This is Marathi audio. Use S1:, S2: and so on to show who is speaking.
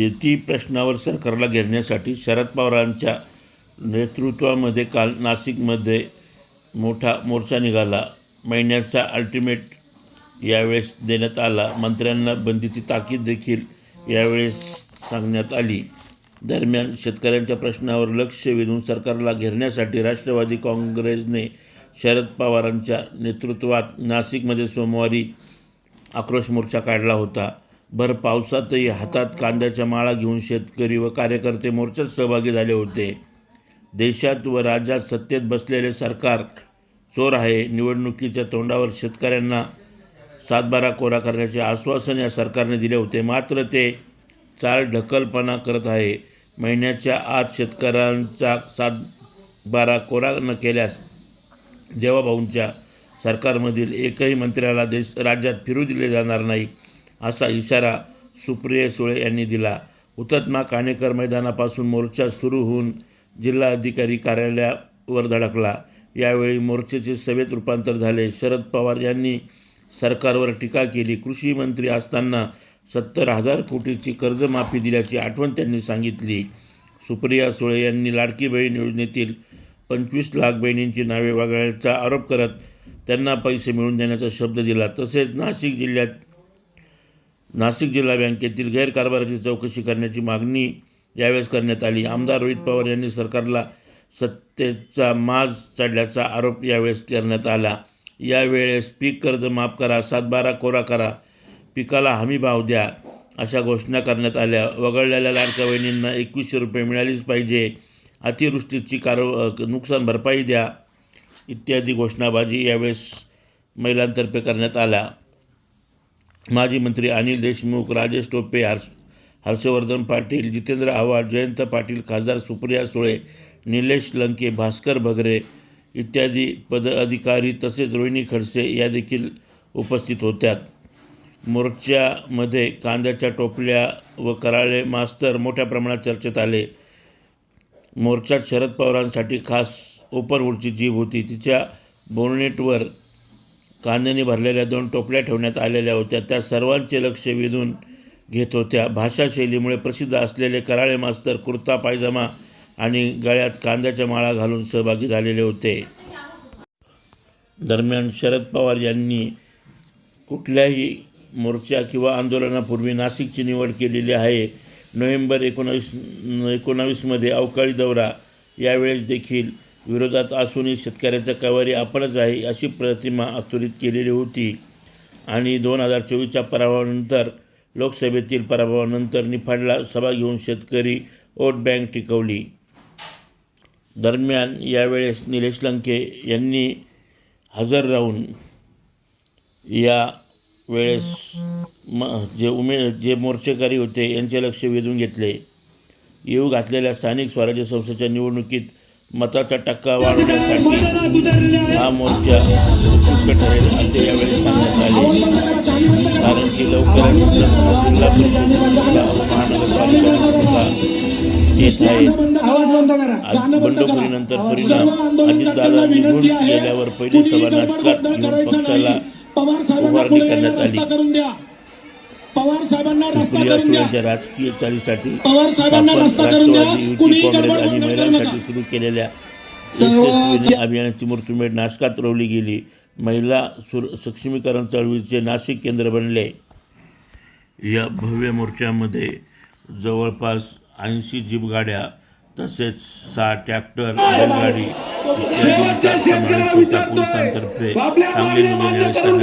S1: शेती प्रश्नावर सरकारला घेरण्यासाठी शरद पवारांच्या नेतृत्वामध्ये काल नाशिकमध्ये मोठा मोर्चा निघाला. महिन्याचा अल्टिमेट यावेळेस देण्यात आला. मंत्र्यांना बंदीची ताकीद देखील यावेळेस सांगण्यात आली. दरम्यान शेतकऱ्यांच्या प्रश्नावर लक्ष वेधून सरकारला घेरण्यासाठी राष्ट्रवादी काँग्रेसने शरद पवारांच्या नेतृत्वात नाशिकमध्ये सोमवारी आक्रोश मोर्चा काढला होता. भर पावसातही हातात कांद्याच्या माळा घेऊन शेतकरी व कार्यकर्ते मोर्चात सहभागी झाले होते. देशात व राज्यात सत्तेत बसलेले सरकार चोर आहे. निवडणुकीच्या तोंडावर शेतकऱ्यांना सातबारा कोरा करण्याचे आश्वासन या सरकारने दिले होते. मात्र ते चाल ढकलपणा करत आहे. महिन्याच्या आत शेतकऱ्यांचा सातबारा कोरा न केल्यास देवाभाऊंच्या सरकारमधील एकही मंत्र्याला देश राज्यात फिरू दिले जाणार नाही. असा इशारा सुप्रिया सुळे यांनी दिला. हुतात्मा काणेकर मैदानापासून मोर्चा सुरू होऊन जिल्हाधिकारी कार्यालयावर धडकला. यावेळी मोर्चेचे सभेत रूपांतर झाले. शरद पवार यांनी सरकारवर टीका केली. कृषी मंत्री असताना सत्तर हजार कोटीची कर्जमाफी दिल्याची आठवण त्यांनी सांगितली. सुप्रिया सुळे यांनी लाडकी बहीण योजनेतील पंचवीस लाख बहिणींची नावे वगळल्याचा आरोप करत त्यांना पैसे मिळवून देण्याचा शब्द दिला. तसेच नाशिक जिल्ह्यात नाशिक जिल्हा बँकेतील गैरकारभाराची चौकशी करण्याची मागणी यावेळेस करण्यात आली. आमदार रोहित पवार यांनी सरकारला सत्तेचा माज चढल्याचा आरोप यावेळेस करण्यात आला. यावेळेस पीक कर्ज माफ करा सातबारा कोरा करा पिकाला हमी भाव द्या अशा घोषणा करण्यात आल्या. वगळलेल्या लाडक्या बहिणींना एकवीसशे रुपये मिळालीच पाहिजे. अतिवृष्टीची कारव नुकसान भरपाई द्या इत्यादी घोषणाबाजी यावेळेस महिलांतर्फे करण्यात आल्या. माजी मंत्री अनिल देशमुख राजेश टोपे हर्ष हर्षवर्धन पाटील जितेंद्र आव्हाड जयंत पाटील खासदार सुप्रिया सुळे निलेश लंके भास्कर भगरे इत्यादी पद अधिकारी तसेच रोहिणी खडसे या देखील उपस्थित होत्या मोर्चामध्ये कांद्याच्या टोपल्या व कराळे मास्तर मोठ्या प्रमाणात चर्चेत आले. मोर्चात शरद पवारांसाठी खास ओपनवूडची जीभ होती. तिच्या बोर्नेटवर कांद्याने भरलेल्या दोन टोपल्या ठेवण्यात आलेल्या होत्या. त्या सर्वांचे लक्ष वेधून घेत होत्या. भाषाशैलीमुळे प्रसिद्ध असलेले कराळे मास्तर कुर्ता पायजमा आणि गळ्यात कांद्याच्या माळा घालून सहभागी झालेले होते. दरम्यान शरद पवार यांनी कुठल्याही मोर्चा किंवा आंदोलनापूर्वी नाशिकची निवड केलेली आहे. नोव्हेंबर एकोणावीस एकोणावीसमध्ये अवकाळी दौरा यावेळेस देखील विरोधात असूनही शेतकऱ्याचं कवारी आपणच आहे अशी प्रतिमा आतुरित केलेली होती. आणि दोन हजार चोवीसच्या पराभवानंतर लोकसभेतील पराभवानंतर निफाडला सभा घेऊन शेतकरी वोट बँक टिकवली. दरम्यान यावेळेस निलेश लंके यांनी हजर राहून या वेळेस म जे उमे जे मोर्चेकरी होते यांचे लक्ष वेधून घेतले. येऊ घातलेल्या स्थानिक स्वराज्य संस्थेच्या निवडणुकीत मताचा टक्का वाढवण्यासाठी हा मोर्चा उपयुक्त ठरेल असे यावेळी सांगण्यात आले. कारण की लवकर जिल्हा परिषद महानगरपालिका निवडणुका येत आज बंडखोरीनंतर परिणाम. अजितदादा गेल्यावर पहिली सभा नाटकात घेऊन पक्षाला उभारणी करण्यात आली.
S2: पवार साहेबांना रस्ता करून द्या.
S1: राजकीय चालीसाठी
S2: पवार साहेबांना रस्ता करून द्या. कुणीही गडबड करू
S1: महिलांसाठी. सुरू केलेल्या यशस्वी अभियानाची मुहूर्तमेढ नाशकात रोवली गेली. महिला सुर सक्षमीकरण चळवळीचे नाशिक केंद्र बनले. या भव्य मोर्चामध्ये जवळपास ऐंशी जीप गाड्या तसेच सहा ट्रॅक्टर बैलगाडी
S2: शेवटच्या शेतकऱ्याला विचारतोय. आपल्या मागण्या मान्य करून